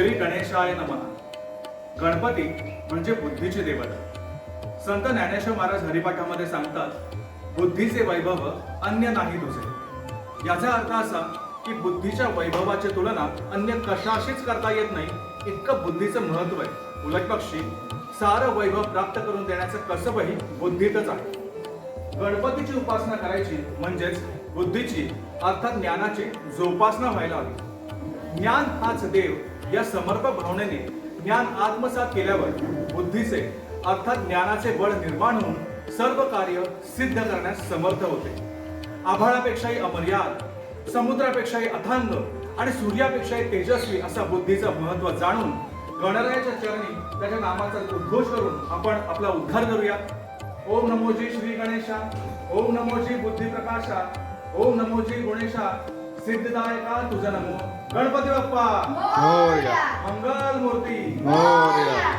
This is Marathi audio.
श्री गणेशाय नमः. गणपती म्हणजे बुद्धीचे देवता. संत ज्ञानेश्वर महाराज हरिपाठामध्ये सांगतात बुद्धीचे वैभव अन्य नाही तुझे. याचा अर्थ असा की बुद्धीच्या वैभवाची तुलना अन्य कशाशीच करता येत नाही इतकं बुद्धीचं महत्त्व आहे. उलट पक्षी सारं वैभव प्राप्त करून देण्याचं कसबही बुद्धीतच आहे. गणपतीची उपासना करायची म्हणजेच बुद्धीची अर्थात ज्ञानाची जोपासना व्हायला हवी. ज्ञान हाच देव या समर्पक भावनेने ज्ञान आत्मसात केल्यावर बुद्धीचे अर्थात ज्ञानाचे बळ निर्माण होऊन सर्व कार्य सिद्ध करण्यास समर्थ होते. आभाळापेक्षाही अमर्याद समुद्रापेक्षाही अथांग आणि सूर्यापेक्षाही तेजस्वी असा बुद्धीचं महत्त्व जाणून गणरायाच्या चरणी त्याच्या नामाचा उद्घोष करून आपण आपला उद्धार करूया. ओम नमोजी श्री गणेशा ओम नमोजी बुद्धी प्रकाशा ओम नमोजी गुणेशा सिद्धदायका तुझा नमो गणपती बाप्पा. मंगल मूर्ती मोरया.